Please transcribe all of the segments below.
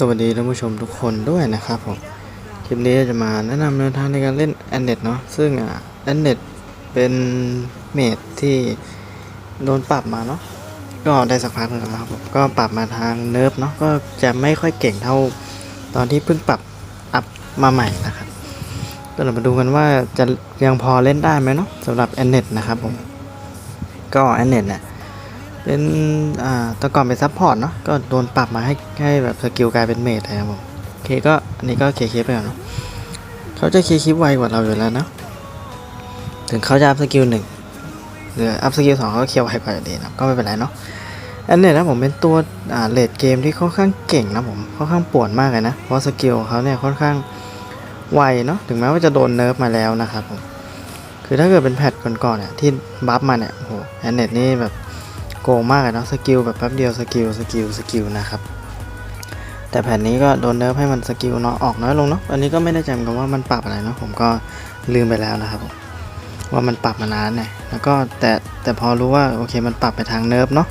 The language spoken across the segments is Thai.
สวัสดีท่านผู้ชมทุกคนด้วยนะครับผม คลิปนี้จะมาแนะนำแนวทางในการเล่น a n d e t เนาะ ซึ่งอะ a n d e t เป็นเมดที่โดนปรับมาเนาะ ก็ได้สักพักหนึงแล้วครับผมก็ปรับมาทางเนิร์ฟเนาะ ก็จะไม่ค่อยเก่งเท่าตอนที่เพิ่งปรับอัพมาใหม่นะครับก็เรามาดูกันว่าจะยังพอเล่นได้ไหมเนาะสำหรับ a n d e t นะครับผม ก็ a n d e t เนี่ย เป็นอ่าแตะก่อนเป็นซัพพอร์ตเนาะก็โดนปรับมาให้ให้แบบสกิลกลายเป็นเมดนะครับผมโอเคก็อันนี้ก็เคลียร์คลิปไปก่อนเนาะเขาจะเคลียร์คลิปไวกว่าเราอยู่แล้วเนาะถึงเขาจะอัพสกิลหนึ่งหรืออัพสกิลสองเขาเคลียร์ไวกว่าอยู่ดีนะก็ไม่เป็นไรเนาะอันเนี้นะผมเป็นตัวอ่าเลดเกมที่ค่อนข้างเก่งนะผมค่อนข้างปวนมากเลยนะเพราะสกิลของเขาเนี่ยค่อนข้างไวเนาะถึงแม้ว่าจะโดนเนิร์ฟมาแล้วนะครับผมคือถ้าเกิดเป็นแพทก่อนๆเนี่ยที่บัฟมาเนี่ยโอ้โหแอนเน็ตนี่แบบ กงมากเลยเนาะสกิลแบบแป๊บเดียวสกิลสกิลสกิลนะครับ แต่แผ่นนี้ก็โดนเนิร์ฟให้มันสกิลเนาะออกน้อยลงเนาะอันนี้ก็ไม่ได้จำกันว่ามันปรับอะไรเนาะผมก็ลืมไปแล้วนะครับว่ามันปรับมานานเนี่ยแล้วก็แต่แต่พอรู้ว่าโอเคมันปรับไปทางเนิร์ฟเนาะ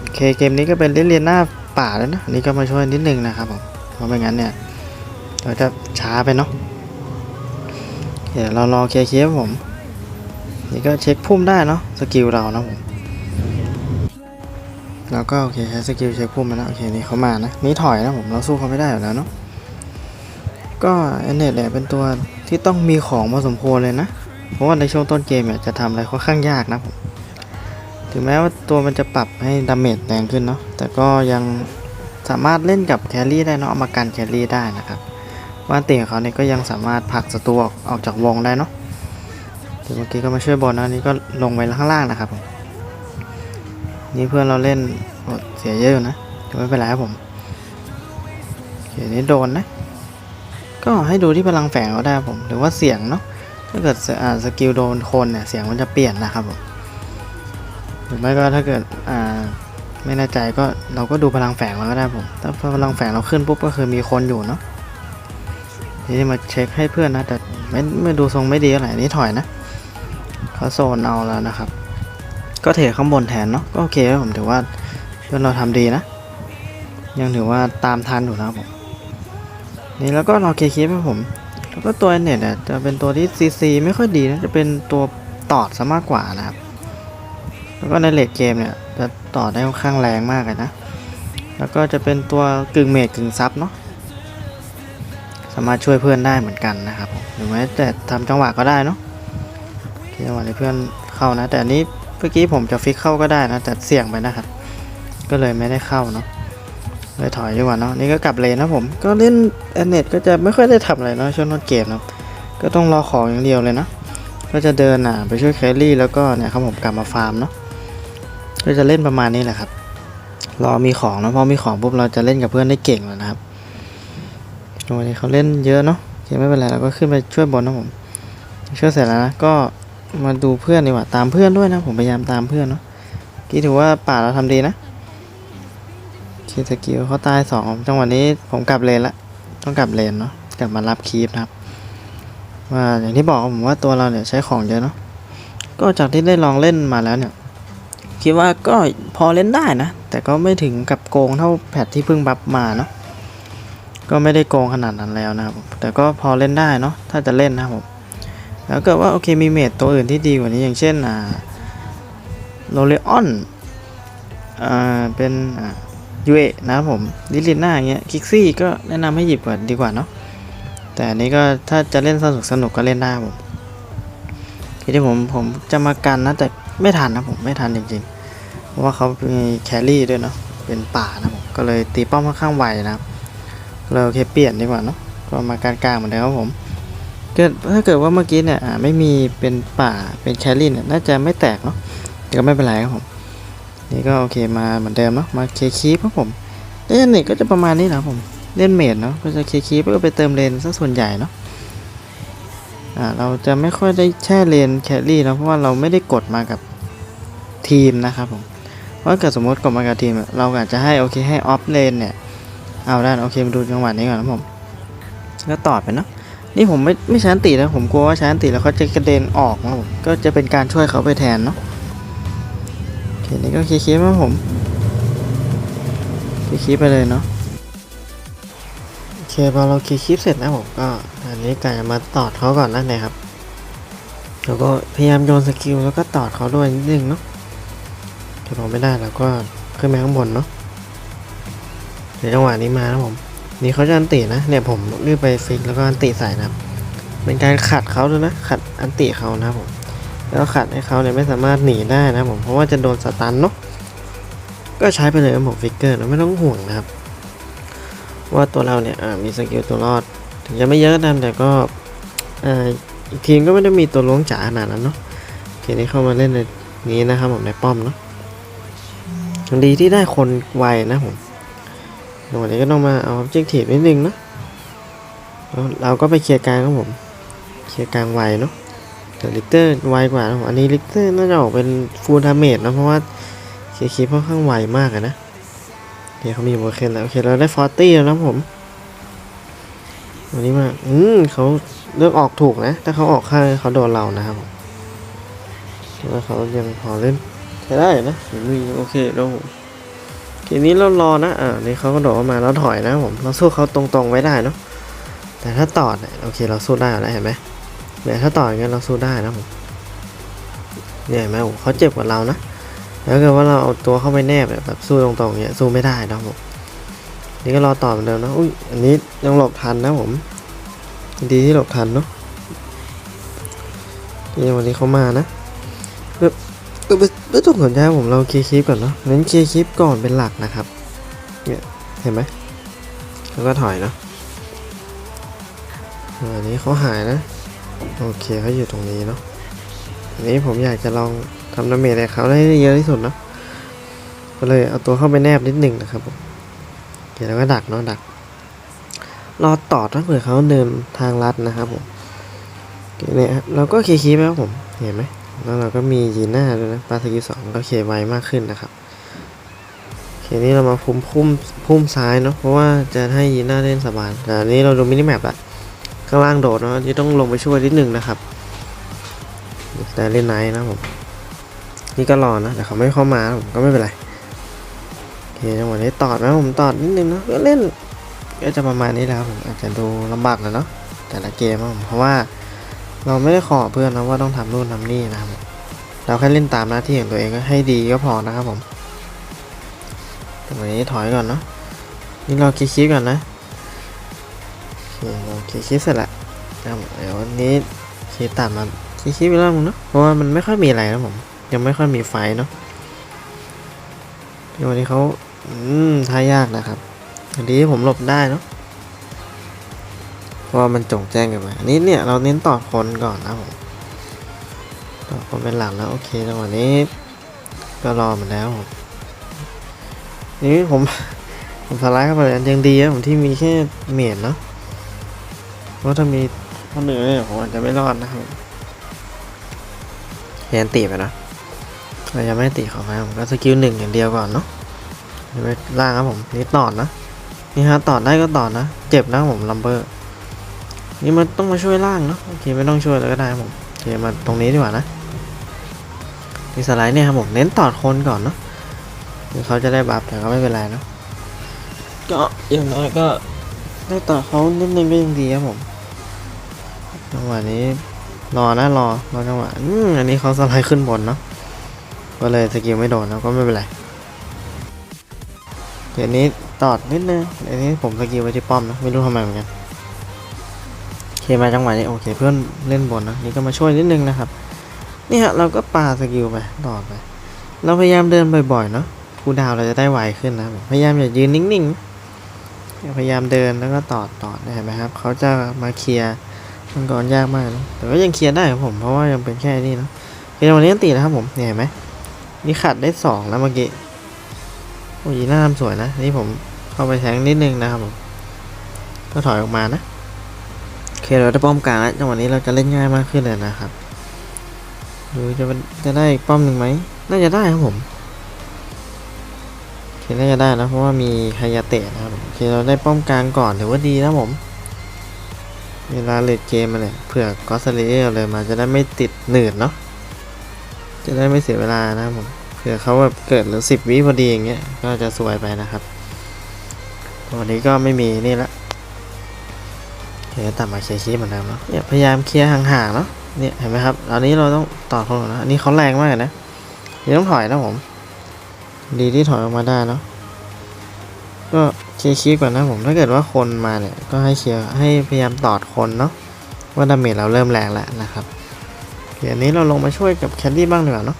โอเคเกมนี้ก็เป็นเรียนหน้าป่าแล้วนะนนี่ก็มาช่วยนิดนึงนะครับผมเพราะไม่งั้นเนี่ยเราจะช้าไปเนาะเดี๋ยวเรารอเคลียร์ผม นี่ก็เช็คพุ่มได้เนาะสกิลเรานะผมเราก็โอเคใช้สกิลเช็คพุ่มมาแล้วโอเคนี่เขามานะนี่ถอยนะผมเราสู้เขาไม่ได้อยู่แล้วเนาะก็แอนเนตเนี่ยเป็นตัวที่ต้องมีของพอสมควรเลยนะเพราะว่าในช่วงต้นเกมเนี่ยจะทำอะไรค่อนข้างยากนะผมถึงแม้ว่าตัวมันจะปรับให้ดาเมจแรงขึ้นเนาะแต่ก็ยังสามารถเล่นกับแครี่ได้เนาะเอามากันแครี่ได้นะครับว่านตีของเขาเนี่ยก็ยังสามารถผลักศัตรูออกออกจากวงได้เนาะ เดี๋ยวเมื่อกี้ก็มาช่วยบอลนะนี่ก็ลงไปข้างล่างนะครับผมนี่เพื่อนเราเล่นเสียเยอะอยู่นะแต่ไม่เป็นไรครับผมโอเคนี่โดนนะ ก็ให้ดูที่พลังแฝงก็ได้ผม หรือว่าเสียงเนาะถ้าเกิดสอ่าสกิลโดนคนเนี่ยเสียงมันจะเปลี่ยนนะครับผมหรือไม่ก็ถ้าเกิดอ่าไม่แน่ใจก็เราก็ดูพลังแฝงมันก็ได้ผมถ้าพลังแฝงเราขึ้นปุ๊บก็คือมีคนอยู่เนาะนี่มาเช็คให้เพื่อนนะแต่ไม่ไม่ดูทรงไม่ดีเท่าไรนี่ถอยนะ เขาโซนเอาแล้วนะครับ ก็เทข้างบนแทนเนาะก็โอเคครับผมถือว่าเพื่อนเราทำดีนะ ยังถือว่าตามทันอยู่นะครับผมนี่แล้วก็รอเคคีให้ผมแล้วก็ตัวเน็ตอะจะเป็นตัวที่ซีซีไม่ค่อยดีนะจะเป็นตัวตอดซะมากกว่านะครับ แล้วก็ในเลดเกมเนี่ยจะต่อได้ค่อนข้างแรงมากเลยนะ แล้วก็จะเป็นตัวกึ่งเมดกึ่งซับเนาะสามารถช่วยเพื่อนได้เหมือนกันนะครับหรือแม้แต่ทำจังหวะก็ได้เนาะ จังหวะนี้เพื่อนเข้านะ แต่อันนี้เมื่อกี้ผมจะฟิกเข้าก็ได้นะ แต่เสี่ยงไปนะครับ ก็เลยไม่ได้เข้าเนาะเลยถอยดีกว่าเนาะนี่ก็กลับเลนนะผม ก็เล่นแอนเน็ตก็จะไม่ค่อยได้ทำอะไรเนาะช่วงต้นเกมเนาะก็ต้องรอของอย่างเดียวเลยนะก็จะเดินอะไปช่วยแครี่แล้วก็เนี่ยครับผมกลับมาฟาร์มเนาะก็จะเล่นประมาณนี้แหละครับรอมีของนะพอมีของปุ๊บเราจะเล่นกับเพื่อนได้เก่งแล้วนะครับวันนี้เขาเล่นเยอะเนาะโอเคไม่เป็นไรเราก็ขึ้นไปช่วยบอลนะผมช่วยเสร็จแล้วนะก็ มาดูเพื่อนดีกว่าตามเพื่อนด้วยนะ ผมพยายามตามเพื่อนเนาะกี้ถือว่าป่าเราทำดีนะคีสกิลเขาตายสองจังหวะนี้ผมกลับเลนละต้องกลับเลนเนาะกลับมารับคีฟนะครับว่าอย่างที่บอกผมว่าตัวเราเนี่ยใช้ของเยอะเนาะก็จากที่ได้ลองเล่นมาแล้วเนี่ย คิดว่าก็พอเล่นได้นะ แต่ก็ไม่ถึงกับโกงเท่าแพทที่เพิ่งบัฟมาเนาะก็ไม่ได้โกงขนาดนั้นแล้วนะครับแต่ก็พอเล่นได้เนาะถ้าจะเล่นนะครับผม แล้วเกิดว่าโอเคมีเมดตัวอื่นที่ดีกว่านี้อย่างเช่นอ่าโรเลออนอ่าเป็นอ่ายูเอนะครับผมลิลิน่าอย่างเงี้ยคิกซี่ก็แนะนำให้หยิบก่อนดีกว่าเนาะแต่อันนี้ก็ถ้าจะเล่นสนุกสนุกก็เล่นได้ผมทีที่ผมผมจะมากันนะแต่ไม่ทันนะผมไม่ทันจริงๆ เพราะว่าเขามีแครี่ด้วยเนาะเป็นป่านะผมก็เลยตีป้อมค่อนข้างไวนะครับเราโอเคเปลี่ยนดีกว่าเนาะก็มากลางๆเหมือนเดิมครับผม เกิดถ้าเกิดว่าเมื่อกี้เนี่ยไม่มีเป็นป่าเป็นแคลรี่เนี่ยน่าจะไม่แตกเนาะแต่ก็ไม่เป็นไรครับผมนี่ก็โอเคมาเหมือนเดิมเนาะมาเคคีฟครับผมเล่นเน็ตก็จะประมาณนี้นะผมเล่นเมดเนาะก็จะเคคีฟก็ไปเติมเลนซะส่วนใหญ่เนาะอ่าเราจะไม่ค่อยได้แช่เลนแคลรี่นะเพราะว่าเราไม่ได้กดมากับทีมนะครับผมเพราะถ้าเกิดสมมติกดมากับทีม เราอาจจะให้โอเคให้ออฟเลนเนี่ยเอาได้โอเคมาดูจังหวะนี้ก่อนนะผมก็ตอดไปเนาะ นี่ผมไม่ไม่ชันตีนะผมกลัวว่าชันตีแล้วเขาจะกระเด็นออกนะผมก็จะเป็นการช่วยเขาไปแทนเนาะโอเคนี่ก็เคลียร์ๆมาผมโอเคลีคลิปไปเลยเนาะโอเคพอเราคลีคลิปเสร็จนะผมก็อันนี้กะจะมาตอดเขาก่อนนะเนี่ยครับแล้วก็พยายามโยนสกิลแล้วก็ตอดเขาด้วยนิดนึงเนาะถ้าเราไม่ได้เราก็ขึ้นไปข้างบนเนาะเดี๋ยวจังหวะนี้มานะผม นี่เขาจะอันตินะเนี่ยผมรีบไปฟิกแล้วก็อันติใส่นะครับ เป็นการขัดเขาด้วยนะขัดอันติเขานะครับผมแล้วขัดให้เขาเนี่ยไม่สามารถหนีได้นะผมเพราะว่าจะโดนสตันเนาะก็ใช้ไปเลยครับผมฟิกเกอร์นะไม่ต้องห่วงนะครับ ว่าตัวเราเนี่ยมีสกิลตัวรอด ถึงจะไม่เยอะนะแต่ก็อีกทีมก็ไม่ได้มีตัวล้วงจ๋าขนาดนั้นเนาะทีนี้เข้ามาเล่นในนี้นะครับผมในป้อมเนาะยังดีที่ได้คนไวนะผม เดี๋ยววันนี้ก็ต้องมาเอา objective นิดนึงเนาะเราก็ไปเคลียร์กลางครับผม เคลียร์กลางไวเนาะแต่ลิกเตอร์ไวกว่านะอันนี้ลิกเตอร์น่าจะออกเป็นฟูลดาเมจนะเพราะว่าเคลียร์คลิปค่อนข้างไวมากอะนะเดี๋ยวเขามีโบเคนแล้วโอเคเราได้ฟอร์ตี้แล้วนะผมวันนี้มาอืมเขาเลือกออกถูกนะ ถ้าเขาออกข้างเขาโดนเรานะครับผมแต่ว่าเขายังพอเล่นใช้ได้นะฝีโอเคแล้วผม ทีนี้เรารอนะ อ่า นี่เขาก็โดดมาแล้วถอยนะผม เราสู้เขาตรงๆไว้ได้เนาะ แต่ถ้าต่อเนี่ยโอเคเราสู้ได้แล้วเห็นไหมเนี่ยถ้าต่ออย่างเงี้ยเราสู้ได้นะผมเนี่ยเห็นไหมโอ้เขาเจ็บกว่าเรานะ แล้วเกิดว่าเราเอาตัวเข้าไปแนบแบบสู้ตรงๆเงี้ยสู้ไม่ได้นะผม นี่ก็รอต่อเหมือนเดิมนะ อุ้ย อันนี้ยังหลบทันนะผม ดีที่หลบทันเนาะนี่วันนี้เขามานะแบ บเออไม่ต้องสนใจผมเราเคลียร์คลิปก่อนเนาะเน้นเคลียร์คลิปก่อนเป็นหลักนะครับเนี่ยเห็นไหมแล้วก็ถอยเนาะอันนี้เขาหายนะ โอเคเขาอยู่ตรงนี้เนาะอันนี้ผมอยากจะลองทำดาเมจให้เขาได้เยอะที่สุดเนาะก็เลยเอาตัวเข้าไปแนบนิดหนึ่งนะครับผมเดี๋ยวเราก็ดักเนาะดัก รอต่อถ้าเผื่อเขาเดินทางลัดนะครับผมเนี่ยเราก็เคลียร์คลิปแล้วผมเห็นไหม แล้วเราก็มียีน่าด้วยนะปาสกิลสองก็เคลียร์ไวมากขึ้นนะครับโอเคนี้เรามาพุ่มพุ่มพุ่มซ้ายเนาะเพราะว่าจะให้ยีน่าเล่นสบายแต่อันนี้เราดูมินิแมปละข้างล่างโดดเนาะที่ต้องลงไปช่วยนิดนึงนะครับ แต่เล่นไนท์นะผมนี่ก็รอนะแต่เขาไม่เข้ามาผมก็ไม่เป็นไรโอเคจังหวะนี้ตอดนะผมตอดนิดนึงเนาะก็เล่นก็จะประมาณนี้แล้วผมอาจจะดูลำบากหน่อยเนาะแต่ละเกมผมเพราะว่า เราไม่ได้ขอเพื่อนนะว่าต้องทำนู่นทำนี่นะครับ เราแค่เล่นตามหน้าที่ของตัวเองให้ดีก็พอนะครับผมแต่วันนี้ถอยก่อนเนาะ นี่เราคิดคลิปก่อนนะโอเคเราคิดคลิปเสร็จละนะครับเดี๋ยววันนี้คลิปตัดมาคิดคลิปไปแล้วมึงเนาะ เพราะว่ามันไม่ค่อยมีอะไรนะผม ยังไม่ค่อยมีไฟเนาะวันนี้เขาอืมทายากนะครับอันนี้ผมหลบได้เนาะ ว่ามันจงแจ้งกันมอันนี้เนี่ยเราเน้นต่อคนก่อนนะผมต่อคนเป็นหลักแล้วโอเคจังหวะนี้ ก็รอมาแล้วผมนี่ผมผมสไลด์เข้าไปเลยยังดีนะผมที่มีแค่เมียนเนาะเพราะถ้ามีคนอื่นเนี่ยผมอาจจะไม่รอดนะครับเรียนตีไปนะเรายังไม่ตีเขาไปผมก็สกิลหนึ่งอย่างเดียวก่อนเนาะไปล่างครับผมนี่ต่อนะนี่ฮะต่อได้ก็ต่อนะ เจ็บนะผมลัมเบอร์ นี่มันต้องมาช่วยล่างเนาะโอเคไม่ต้องช่วยเลยก็ได้ผมโอเคมาตรงนี้ดีกว่านะนี่สไลด์เนี่ยครับผมเน้นตอดคนก่อนเนาะถึงเขาจะได้บัฟแต่ก็ไม่เป็นไรเนาะก็อย่างน้อยก็ได้ตอดเขานิดนึงก็ยังดีครับผมจังหวะนี้รอนะรอรอจังหวะอืมอันนี้เขาสไลด์ขึ้นบนเนาะก็เลยสกิลไม่โดนนะก็ไม่เป็นไรเดี๋ยวนี้ตอดนิดนึงเดี๋ยวนี้ผมสกิลไว้ที่ป้อมนะไม่รู้ทำไมเหมือนกัน เคมาจังหวะนี้โอเคเพื่อนเล่นบนนะนี่ก็มาช่วยนิดนึงนะครับนี่ฮะเราก็ปาสกิลไปตอดไป เราพยายามเดินบ่อยๆเนาะคูดาวเราจะได้ไวขึ้นนะพยายามอย่ายืนนิ่งๆพยายามเดินแล้วก็ตอดตอดเห็นไหมครับเขาจะมาเคลียร์มังกรยากมากนะแต่ก็ยังเคลียร์ได้ครับผมเพราะว่ายังเป็นแค่นี้เนาะโอเควันนี้ยังตีนะครับผมเห็นไหมนี่ขัดได้สองแล้วเมื่อกี้โอ้ยหน้าทำสวยนะนี่ผมเข้าไปแทงนิดนึงนะครับผมก็ถอยออกมานะ เคเราได้ป้อมกลางแล้วจังหวะนี้เราจะเล่นง่ายมากขึ้นเลยนะครับดูจะจะได้ป้อมหนึ่งไหมน่าจะได้ครับผมโอเคน่าจะได้นะเพราะว่ามีไฮยาเตะนะครับโอเคเราได้ป้อมกลางก่อนถือว่าดีนะผมเวลาเลดเกมมาเนี่ยเผื่อกอสเลเอลเลยมาจะได้ไม่ติดหนืดเนาะจะได้ไม่เสียเวลานะผมเผื่อเขาแบบเกิดเหลือสิบวิพอดีอย่างเงี้ยก็จะสวยไปนะครับวันนี้ก็ไม่มีนี่ละ โอเคตัดมาเคลียร์คิปเหมือนเดิมเนาะเนี่ยพยายามเคลียร์ห่างๆเนาะเนี่ยเห็นไหมครับอันนี้เราต้องต่อคนนะอันนี้เขาแรงมากเลยนะนี่ต้องถอยนะผม ดีที่ถอยออกมาได้เนาะก็เคลียร์คิปก่อนนะผมถ้าเกิดว่าคนมาเนี่ยก็ให้เคลียร์ให้พยายามตอดคนเนาะว่าดาเมจเราเริ่มแรงแล้วนะครับโอเคอันนี้เราลงมาช่วยกับแคดดี้บ้างดีกว่าเนาะ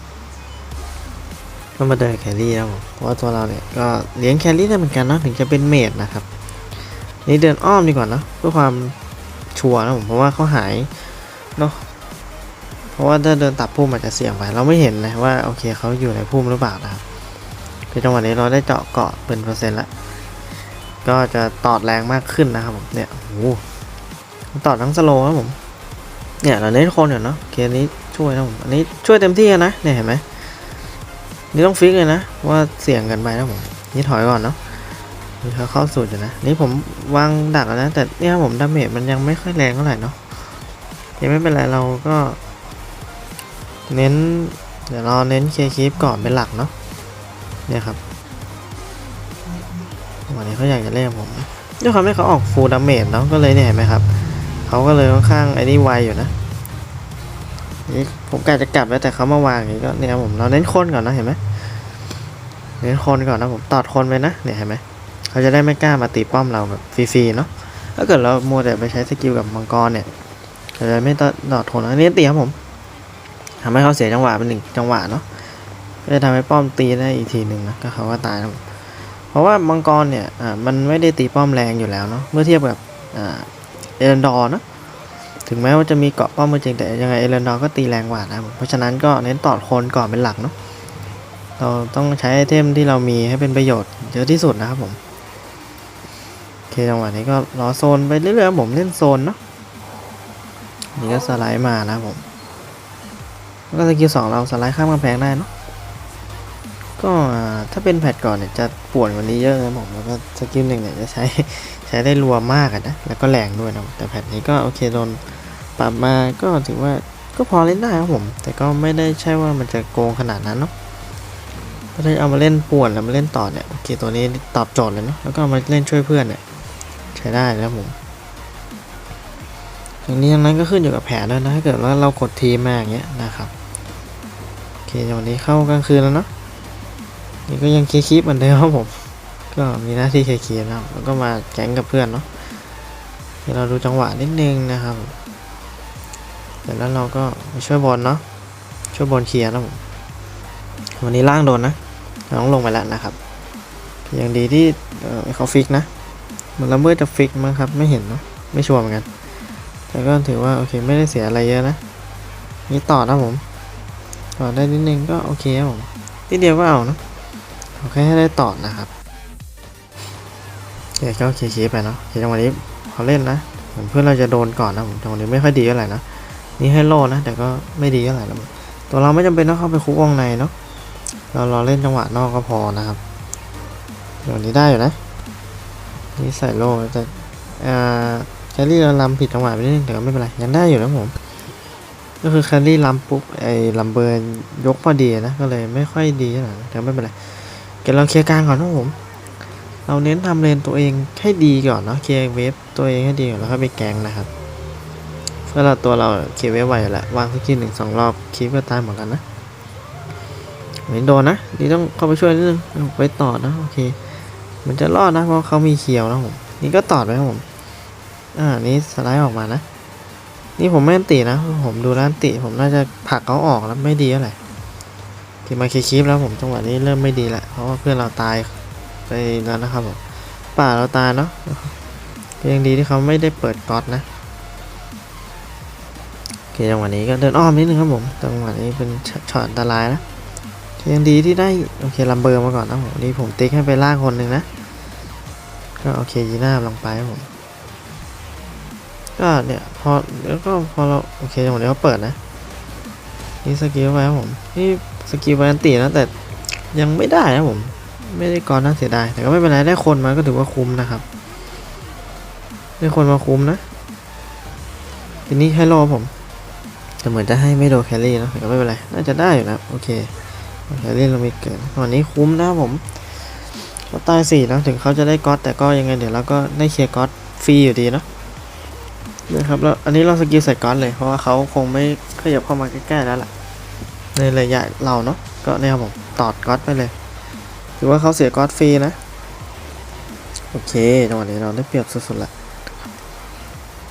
ก็มาเดินแคดดี้นะผมเพราะว่าตัวเราเนี่ยก็เลี้ยงแคดดี้ได้เหมือนกันเนาะถึงจะเป็นเมดนะครับ นี่เดินอ้อมดีกว่าเนะเพื่อความ ชัวร์นะผมเพราะว่าเขาหายเนาะเพราะว่าถ้าเดินตัดพุ่มอาจจะเสี่ยงไปเราไม่เห็นนะว่าโอเคเขาอยู่ในพุ่มหรือเปล่านะครับคือจังหวะนี้เราได้เจาะเกาะเป็นเปอร์เซ็นต์ละก็จะตอดแรงมากขึ้นนะครับผมเนี่ยโอ้โหตอดทั้งสโลว์นะผมเนี่ยเราเน้นคนอยู่เนาะเคสนี้ช่วยนะผมอันนี้ช่วยเต็มที่นะเนี่ยเห็นไหมนี่ต้องฟิกเลยนะว่าเสี่ยงกันไปนะผมนี่ถอยก่อนเนาะ เขาเข้าสูตรอยู่นะ นี่ผมวางดักแล้วนะ แต่เนี่ยผมดาเมจมันยังไม่ค่อยแรงเท่าไหร่เนาะยังไม่เป็นไรเราก็ เน้น เดี๋ยวเราเน้นเคลียร์คลิปก่อนเป็นหลักเนาะเนี่ยครับวันนี้เขาอยากจะเล่นผมด้วยความที่เขาออกฟูลดาเมจเนาะก็เลยเนี่ยเห็นไหมครับเขาก็เลยค่อนข้างไอ้นี่ไวอยู่นะนี่ผมกะจะกลับแล้วแต่เขามาวางอย่างนี้ก็เนี่ยผมเราเน้นคนก่อนนะเห็นไหมเน้นคนก่อนนะผมตอดคนไปนะเนี่ยเห็นไหม เขาจะได้ไม่กล้ามาตีป้อมเราแบบฟรีๆเนาะถ้าเกิดเรามัวแต่ไปใช้สกิลกับมังกรเนี่ยเขาจะไม่ตดอดทนอันนี้ตีครับผมทำให้เขาเสียจังหวะเป็นหนึ่งจังหวะเนาะก็จะทำให้ป้อมตีได้อีกทีหนึ่งนะก็เขาก็ตายเพราะว่ามังกรเนี่ยอ่ามันไม่ได้ตีป้อมแรงอยู่แล้วเนาะเมื่อเทียบกับอ่าเอเลนดอร์เนาะถึงแม้ว่าจะมีเกาะป้อมก็จริงแต่ยังไงเอเลนดอร์ก็ตีแรงกว่านะผมเพราะฉะนั้นก็เน้นตอดคนก่อนเป็นหลักเนาะเราต้องใช้ไอเทมที่เรามีให้เป็นประโยชน์เยอะที่สุดนะครับผม เคจังหวะนี้ก็รอโซนไปเรื่อยๆผมเล่นโซนเนาะนี่ก็สไลด์มานะผมแล้วก็สกิลสองเราสไลด์ข้ามกำแพงได้เนาะก็ถ้าเป็นแพทก่อนเนี่ยจะปวดกวันนี้เยอะนะผมแล้วก็สกิลหนึ่งเนี่ยจะใช้ใช้ได้รัวมากนะแล้วก็แรงด้วยนะแต่แพทนี้ก็โอเคโดนปรับมาก็ถือว่าก็พอเล่นได้ครับผม แต่ก็ไม่ได้ใช่ว่ามันจะโกงขนาดนั้นเนาะถ้าได้เอามาเล่นป่วนแล้วมาเล่นต่อเนี่ยโอเคตัวนี้ตอบโจทย์เลยเนาะแล้วก็เอามาเล่นช่วยเพื่อนเนี่ย ใช้ได้นะครับผมอย่างนี้ทั้งนั้นก็ขึ้นอยู่กับแผนด้วยนะถ้าเกิดว่าเรากดทีมมาอย่างเงี้ยนะครับโอเควันนี้เข้ากลางคืนแล้วเนาะนี่ก็ยังเคลียร์เหมือนเดิมครับผมก็มีหน้าที่เคลียร์นะแล้วก็มาแก๊งกับเพื่อนเนาะเดี๋ยวเราดูจังหวะนิดนึงนะครับเสร็จแล้วเราก็ช่วยบอลเนาะช่วยบอลเคลียร์นะผมวันนี้ล่างโดนนะเราต้องลงไปแล้วนะครับ อย่างดีที่เออเขาฟิกนะ มือนละเมิดจะฟิกมั้งครับ ไม่เห็นเนาะไม่ชัวร์เหมือนกัน แต่ก็ถือว่าโอเคไม่ได้เสียอะไรเยอะนะนี่ต่อนะผมต่อได้นิดนึงก็โอเคครับผมนิดเดียวก็เอาเนะโอเคให้ได้ต่อนะครับโอเคก็เคลียร์ๆไปเนาะโอเคจังหวะนี้เขาเล่นนะเหมือนเพื่อนเราจะโดนก่อนนะผมจังหวะนี้ไม่ค่อยดีเท่าไหร่นะนี่ให้โลนะแต่ก็ไม่ดีเท่าไหร่แล้วตัวเราไม่จำเป็นต้องเข้าไปคุกวงในเนาะเรารอเล่นจังหวะนอกก็พอนะครับเดี๋ยวนี้ได้อยู่นะ นี่ใส่โล่แต่อ่าแคลรี่เราลำผิดจังหวะไปนิดนึงแต่ก็ไม่เป็นไรยังได้อยู่นะผม ก็คือแคลรี่ลำปุ๊บไอ้ลำเบิร์นยกพอดีนะก็เลยไม่ค่อยดีเท่าไหร่แต่ไม่เป็นไรเดี๋ยวเราเคลียร์กลางก่อนนะผม เราเน้นทำเลนตัวเองให้ดีก่อนเนาะเคลียร์เวฟตัวเองให้ดีก่อนแล้วก็ไปแกงนะครับเพื่อเราตัวเราเคลียร์เวฟไวอยู่แล้ววางสกิลหนึ่งสองรอบคลิปก็ตายเหมือนกันนะไม่โดนนะนี่ต้องเข้าไปช่วยนิดนึงไปต่อนะโอเค มันจะรอดนะ เพราะเขามีเขียวนะผม นี่ก็ต่อไปครับผม อ่า นี่สไลด์ออกมานะ นี่ผมไม่อันตินะ ผมดูแลวอันติ ผมน่าจะผลักเขาออกแล้วไม่ดีเท่าไร่ที่มาคลิปแล้วผมจังหวะนี้เริ่มไม่ดีละ เพราะว่าเพื่อนเราตายไปแล้วนะครับผม ป่าเราตายเนาะยังดีที่เขาไม่ได้เปิดก๊อตนะโอเคจังหวะนี้ก็เดินอ้อมนิดนึงครับผม จังหวะนี้เป็นช็อตอันตรายนะยังดีที่ได้โอเคลัมเบอร์มาก่อนนะผมนี่ผมติ๊กให้ไปล่าคนหนึ่งนะ ก็โอเคยีน่าลงไปครับผม ก็เนี่ยพอแล้วก็พอเราโอเคจังหวะนี้เขาเปิดนะ นี่สกิลไปครับผมนี่สกิลไปอันตีนะแต่ยังไม่ได้นะผม ไม่ได้ก่อนน่าเสียดายแต่ก็ไม่เป็นไรได้คนมาก็ถือว่าคุ้มนะครับ ได้คนมาคุ้มนะทีนี้ให้รอผมแต่เหมือนจะให้ไม่โดนแคลรี่นะแต่ก็ไม่เป็นไร น่าจะได้อยู่นะ โอเคแคลรี่เรามีเกินวันนี้คุ้มนะผม ก็ตายสี่นะถึงเขาจะได้ก๊อตแต่ก็ยังไงเดี๋ยวเราก็ได้เคลียร์ก๊อตฟรีอยู่ดีเนาะนะครับแล้วอันนี้เราสกิลใส่ก๊อตเลยเพราะว่าเขาคงไม่ขยับเข้ามาใกล้ๆแล้วล่ะ ในระยะเราเนาะก็เนี่ยครับผมตอดก๊อตไปเลยถือว่าเขาเสียก๊อตฟรีนะโอเคจังหวะนี้เราได้เปรียบสุดๆละ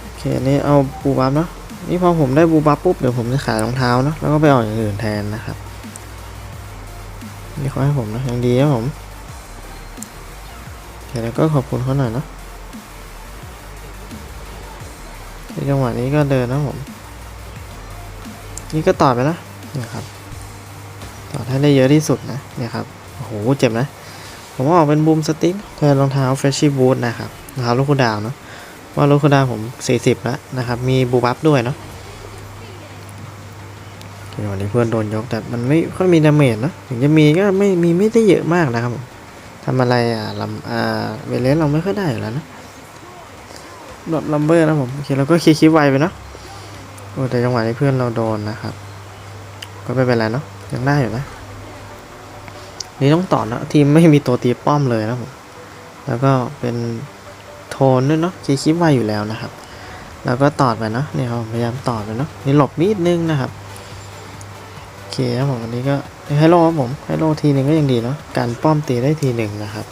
โอเคอันนี้เอาบูบับเนาะนี่พอผมได้บูบับปุ๊บเดี๋ยวผมจะขายรองเท้าเนาะแล้วก็ไปเอาอย่างอื่นแทนนะครับนี่เขาให้ผมนะยังดีนะผม โอเคแล้วก็ขอบคุณเขาหน่อยนะในจังหวะนี้ก็เดินนะผม นี่ก็ต่อไปนะเนี่ยครับต่อให้ได้เยอะที่สุดนะเนี่ยครับโอ้โหเจ็บนะ ผมออกเป็นบูมสติ๊กแทนรองเท้าเฟรชชี่บูทนะครับรองเท้าลูกคูดาวเนาะว่าลูกคูดาวผม 40 แล้วนะครับ มีบูบัฟด้วยเนาะโอเควันนี้เพื่อนโดนยกแต่มันไม่ค่อยมีดาเมจเนะถึงจะมีก็ไม่มีไม่ได้เยอะมากนะครับผม ทำอะไรอะลำอ่าเวเลสเราไม่ค่อยได้อยู่แล้วนะดอทลัมเบอร์นะผม โอเคเราก็คีย์คิดไวไปเนาะโอ้แต่จังหวะนี้เพื่อนเราโดนนะครับ ก็ไม่เป็นไรเนาะยังได้อยู่นะ นี่ต้องต่อนะทีมไม่มีตัวตีป้อมเลยนะผม แล้วก็เป็นโทนด้วยเนาะคีย์คิดไวอยู่แล้วนะครับ แล้วก็ตอดไปเนาะนี่ครับพยายามตอดไปเนาะนี่หลบนิดนึงนะครับ เคครับผมวันนี้ก็ให้โลครับผมให้โลทีหนึ่งก็ยังดีเนาะการป้อมตีได้ทีหนึ่งนะครับ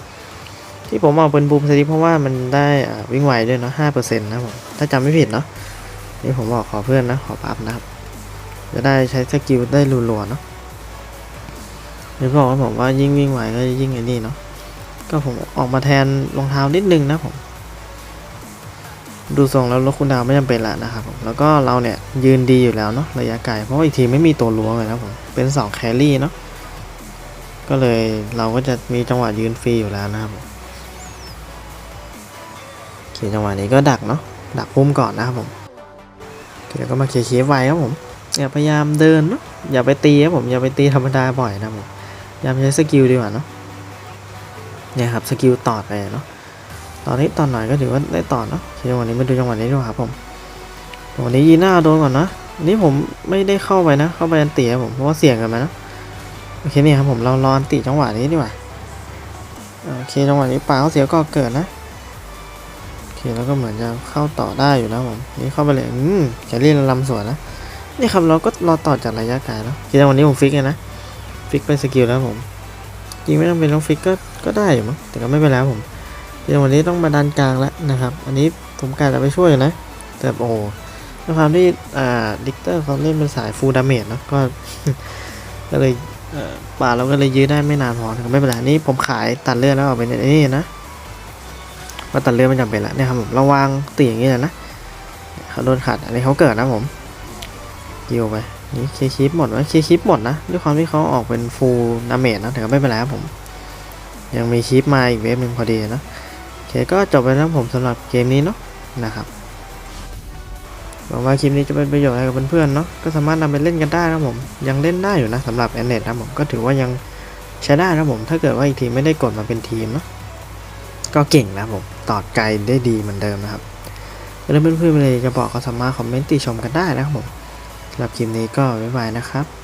ที่ผมเอาเป็นบูมสติปเพราะว่ามันได้วิ่งไวด้วยเนาะห้าเปอร์เซ็นต์นะผมถ้าจำไม่ผิดเนาะนี่ผมบอกขอเพื่อนนะขอปั๊บนะครับ จะได้ใช้สกิลได้รัวๆเนาะหรือบอกว่าผมว่ายิ่งวิ่งไวก็ยิ่งไอ้นี่เนาะก็ผมออกมาแทนรองเท้านิดนึงนะผม ดูทรงแล้วรถคุณดาวไม่จำเป็นละนะครับผมแล้วก็เราเนี่ยยืนดีอยู่แล้วเนาะระยะไกลเพราะว่าอีกทีไม่มีตัวล้วงเลยนะผมเป็นสองแครี่เนาะก็เลยเราก็จะมีจังหวะยืนฟรีอยู่แล้วนะครับผมโอเคจังหวะนี้ก็ดักเนาะดักพุ่มก่อนนะครับผมเคแล้วก็มาเคียร์เคลียร์ไวครับผมอย่าพยายามเดินเนาะอย่าไปตีครับผมอย่าไปตีธรรมดาบ่อยนะผมพยายามใช้สกิลดีกว่าเนาะเนี่ยครับสกิลต่อไปเนาะ ตอนนี้ตอนหน่อยก็ถือว่าได้ต่อเนาะจังหวะนี้มาดูจังหวะนี้ดีกว่าครับผมจังหวะนี้ยีน่าโดนก่อนนะนนี้ผมไม่ได้เข้าไปนะ เข้าไปอันตีครับผมเพราะว่าเสี่ยงกันมานะโอเคนี่ครับผมเรารออันตีจังหวะนี้ดีกว่าโอเคจังหวะนี้ปลาเขาเสียก็เกิดนะโอเคแล้วก็เหมือนจะเข้าต่อได้อยู่นะผมนี่เข้าไปเลยอืมแครี่ลำสวนนะนี่ครับเราก็รอต่อจากระยะไกลเนาะจังหวะนี้ผมฟิกเลยนะฟิกเป็นสกิลแล้วผมจริงไม่ต้องเป็นต้องฟิกก็ก็ได้อยู่มั้งแต่ก็ไม่เป็นไรครับผม เดี๋ยววันนี้ต้องมาดันกลางแล้วนะครับ อันนี้ผมกะจะไปช่วยนะ แต่โอ้ด้วยความที่อ่าดิกเตอร์เขาเล่นเป็นสายฟูลดาเมจเนะก็ ก็เลยป่าเราก็เลยยื้อได้ไม่นานพอแต่ก็ไม่เป็นไรนี่ผมขายตัดเลือดแล้วเอาไปนี่นี่นะว่าตัดเลือดไม่จำเป็นละเนี่ยครับผมระวังตีอย่างนี้เลยนะเขาโดนขัดอันนี้เขาเกิดนะผมยิวไปนี่เคลียร์คลิปหมดไหมเคลียร์คลิปหมดนะด้วยความที่เขาออกเป็นฟูลดาเมจนะแต่ก็ไม่เป็นไรครับผม ยังมีคลิปมาอีกเว็บหนึ่งพอดีนะ เคก็จบไปแล้วผมสำหรับเกมนี้เนาะนะครับหวังว่าคลิปนี้จะเป็นประโยชน์ให้กับเพื่อนๆเนาะก็สามารถนำไปเล่นกันได้นะผมยังเล่นได้อยู่นะสำหรับแอนเนตนะผมก็ถือว่ายังใช้ได้นะผมถ้าเกิดว่าอีกทีไม่ได้กดมาเป็นทีมเนาะก็เก่งนะผมตอดไกลได้ดีเหมือนเดิมนะครับแล้วเพื่อนๆมีอะไรจะบอกก็สามารถคอมเมนต์ติชมกันได้นะครับผมสำหรับคลิปนี้ก็บ๊ายบายนะครับ